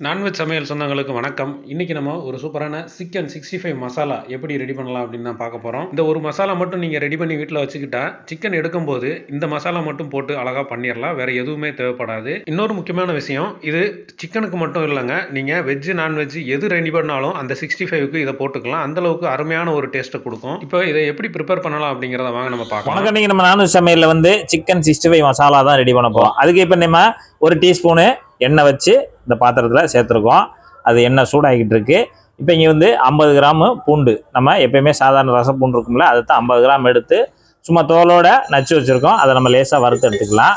Non veg சமையல் சொந்தங்களுக்கு வணக்கம். இன்றைக்கி நம்ம ஒரு சூப்பரான சிக்கன் சிக்ஸ்டி ஃபைவ் மசாலா எப்படி ரெடி பண்ணலாம் அப்படின்னு தான் பார்க்க போகிறோம் இந்த ஒரு மசாலா மட்டும் நீங்கள் ரெடி பண்ணி வீட்டில் வச்சுக்கிட்டா சிக்கன் எடுக்கும்போது இந்த மசாலா மட்டும் போட்டு அழகாக பண்ணிடலாம் வேறு எதுவுமே தேவைப்படாது. இன்னொரு முக்கியமான விஷயம் இது சிக்கனுக்கு மட்டும் இல்லைங்க. நீங்கள் வெஜ்ஜு நான்வெஜ் எது ரெடி பண்ணாலும் அந்த சிக்ஸ்டி ஃபைவ்க்கு இதை போட்டுக்கலாம். அந்தளவுக்கு அருமையான ஒரு டேஸ்ட்டை கொடுக்கும். இப்போ இதை எப்படி ப்ரிப்பேர் பண்ணலாம் அப்படிங்கிறத வாங்க நம்ம பார்க்கலாம். வணக்கம். நீங்கள் நம்ம நான்வெஜ் சமையலில் வந்து சிக்கன் சிக்ஸ்டி ஃபைவ் மசாலா தான் ரெடி பண்ண போகிறோம் அதுக்கு இப்போ நம்ம ஒரு டீஸ்பூனு எண்ணெய் வச்சு இந்த பாத்திரத்தில் சேர்த்துருக்கோம். அது எண்ணெய் சூடாகிக்கிட்டு இருக்கு இப்போ இங்கே வந்து ஐம்பது கிராமு பூண்டு. நம்ம எப்பயுமே சாதாரண ரசம் பூண்டு இருக்கும்ல அதை தான் ஐம்பது கிராம் எடுத்து சும்மா தோலோட நச்சு வச்சுருக்கோம். அதை நம்ம லேசாக வறுத்து எடுத்துக்கலாம்.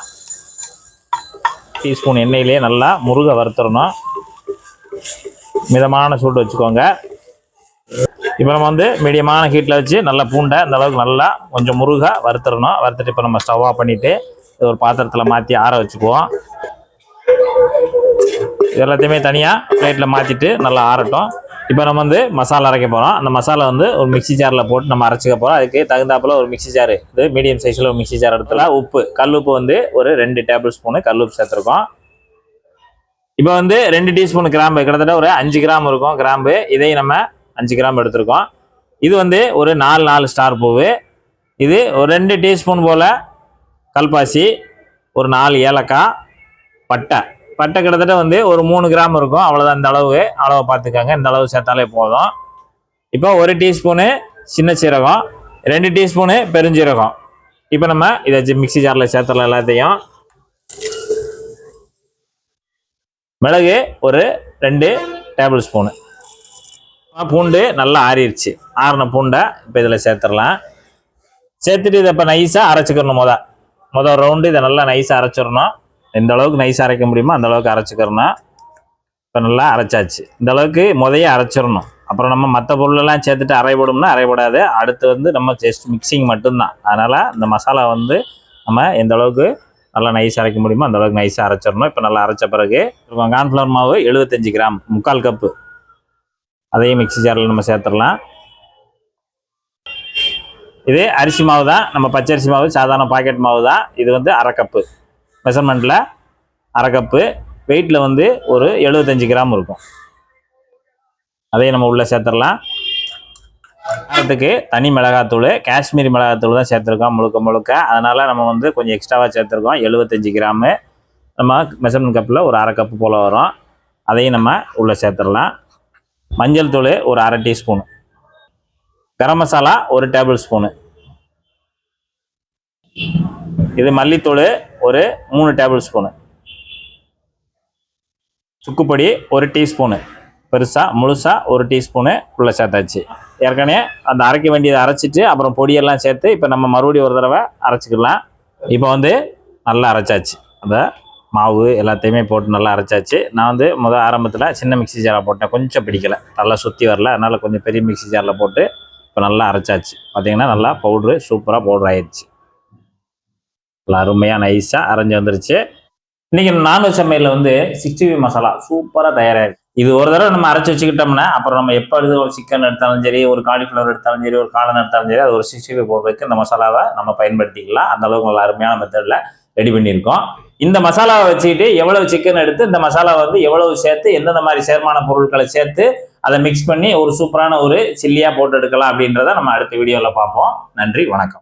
டீஸ்பூன் எண்ணெயிலே நல்லா முருகை வறுத்துடணும். மிதமான சூடு வச்சுக்கோங்க. இப்போ நம்ம வந்து மீடியமான ஹீட்டில் வச்சு நல்லா பூண்டை அந்த அளவுக்கு நல்லா கொஞ்சம் முருகாக வறுத்துடணும். வறுத்துட்டு இப்போ நம்ம ஸ்டவ் ஆஃப் பண்ணிவிட்டு ஒரு பாத்திரத்தில் மாற்றி ஆற வச்சுக்குவோம். எல்லாத்தையுமே தனியாக பிளேட்டில் மாற்றிட்டு நல்லா ஆறட்டும். இப்போ நம்ம வந்து மசாலா அரைக்க போகிறோம் அந்த மசாலா வந்து ஒரு மிக்ஸி ஜாரில் போட்டு நம்ம அரைச்சிக்க போகிறோம் அதுக்கு தகுந்தாப்புல ஒரு மிக்சி ஜார் இது மீடியம் சைஸில் ஒரு மிக்சி ஜார் எடுத்துல உப்பு கல் உப்பு வந்து ஒரு ரெண்டு டேபிள் ஸ்பூனு கல் உப்பு சேர்த்துருக்கோம். இப்போ வந்து ரெண்டு டீஸ்பூன் கிராம்பு. கிட்டத்தட்ட ஒரு அஞ்சு கிராம் இருக்கும் கிராம்பு. இதையும் நம்ம அஞ்சு கிராம் எடுத்திருக்கோம். இது வந்து ஒரு நாலு நாலு ஸ்டார் பூவு. இது ஒரு ரெண்டு டீஸ்பூன் போல் கல்பாசி ஒரு நாலு ஏலக்காய் பட்டை. பட்டை கிட்டத்தட்ட வந்து ஒரு மூணு கிராம் இருக்கும். அவ்வளோதான் இந்த அளவு அளவை பார்த்துக்கோங்க. இந்த அளவு சேர்த்தாலே போதும். இப்போ ஒரு டீஸ்பூனு சின்ன சீரகம் ரெண்டு டீஸ்பூனு பெருஞ்சீரகம். இப்போ நம்ம இதை மிக்ஸி ஜாரில் சேர்த்துடலாம் எல்லாத்தையும். மிளகு ஒரு ரெண்டு டேபிள் ஸ்பூனு. பூண்டு நல்லா ஆறிடுச்சு ஆறின பூண்டை இப்போ இதில் சேர்த்துடலாம். சேர்த்துட்டு இதை இப்போ நைஸாக அரைச்சிக்கிறணும் மொதல். மொதல் ரவுண்டு இதை நல்லா நைஸாக அரைச்சிடணும். எந்த அளவுக்கு நைஸ் அரைக்க முடியுமோ அந்த அளவுக்கு அரைச்சிக்கிறோன்னா இப்போ நல்லா அரைச்சாச்சு. இந்த அளவுக்கு முதைய அரைச்சிடணும். அப்புறம் நம்ம மற்ற பொருளெல்லாம் சேர்த்துட்டு அரைபடும்னா அரைபடாது அடுத்து வந்து நம்ம ஜஸ்ட் மிக்சிங் மட்டும்தான். அதனால் இந்த மசாலா வந்து நம்ம எந்த அளவுக்கு நல்லா நைஸ் அரைக்க முடியுமோ அந்த அளவுக்கு நைஸாக அரைச்சிடணும். இப்போ நல்லா அரைச்ச பிறகு கார்ன்ஃப்ளவர் மாவு எழுபத்தஞ்சு கிராம் முக்கால் கப்பு அதையும் மிக்ஸி ஜாரில் நம்ம சேர்த்துடலாம். இது அரிசி மாவு தான் நம்ம பச்சரிசி மாவு சாதாரண பாக்கெட் மாவு தான் இது வந்து அரை கப்பு மெஷர்மெண்ட்டில் அரை கப்பு வெயிட்டில் வந்து ஒரு எழுபத்தஞ்சு கிராம் இருக்கும். அதையும் நம்ம உள்ளே சேர்த்துடலாம். காரத்துக்கு தனி மிளகாத்தூள் காஷ்மீரி மிளகாத்தூள் தான் சேர்த்துருக்கோம் முழுக்க முழுக்க. அதனால் நம்ம வந்து கொஞ்சம் எக்ஸ்ட்ராவாக சேர்த்துருக்கோம். எழுபத்தஞ்சு கிராமு. நம்ம மெஷர்மெண்ட் கப்பில் ஒரு அரை கப்பு போல் வரும். அதையும் நம்ம உள்ளே சேர்த்துடலாம். மஞ்சள் தூள் ஒரு அரை டீஸ்பூனு கரம் மசாலா ஒரு டேபிள் ஸ்பூனு இது மல்லித்தூள் ஒரு மூணு டேபிள் ஸ்பூனு. சுக்குப்பொடி ஒரு டீஸ்பூனு. பெருசாக முழுசாக ஒரு டீஸ்பூனு உள்ள சேர்த்தாச்சு. ஏற்கனவே அந்த அரைக்க வேண்டியதை அரைச்சிட்டு அப்புறம் பொடியெல்லாம் சேர்த்து இப்போ நம்ம மறுபடியும் ஒரு தடவை அரைச்சிக்கலாம். இப்போ வந்து நல்லா அரைச்சாச்சு. அந்த மாவு எல்லாத்தையுமே போட்டு நல்லா அரைச்சாச்சு. நான் வந்து முதல் ஆரம்பத்தில் சின்ன மிக்ஸி ஜாரில் போட்டேன். கொஞ்சம் பிடிக்கலை. நல்லா சுற்றி வரல. அதனால் கொஞ்சம் பெரிய மிக்ஸி ஜாரில் போட்டு இப்போ நல்லா அரைச்சாச்சு. பார்த்தீங்கன்னா நல்லா பவுட்ரு சூப்பராக பவுட்ரு ஆயிடுச்சு அருமையாக நைஸாக அரைஞ்சி வந்துருச்சு. இன்றைக்கி நான்வெஜ் சமையலில் வந்து சிக்ஸ்டி ஃபைவ் மசாலா சூப்பராக தயாராகிருக்கு இது ஒரு தடவை நம்ம அரைச்சி வச்சுக்கிட்டோம்னா அப்புறம் நம்ம எப்போ எடுத்து ஒரு சிக்கன் எடுத்தாலும் சரி ஒரு காலிஃப்ளவர் எடுத்தாலும் சரி ஒரு காளான் எடுத்தாலும் சரி அது ஒரு சிக்ஸ்டி ஃபைவ் போடுறதுக்கு இந்த மசாலாவை நம்ம பயன்படுத்திக்கலாம். அந்த அளவுக்கு நல்லா அருமையான மெத்தடில் ரெடி பண்ணியிருக்கோம். இந்த மசாலாவை வச்சுக்கிட்டு எவ்வளவு சிக்கன் எடுத்து இந்த மசாலா வந்து எவ்வளவு சேர்த்து எந்தெந்த மாதிரி சேர்மான பொருட்களை சேர்த்து அதை மிக்ஸ் பண்ணி ஒரு சூப்பரான ஒரு சில்லியாக போட்டு எடுக்கலாம் அப்படின்றத நம்ம அடுத்த வீடியோவில் பார்ப்போம். நன்றி வணக்கம்.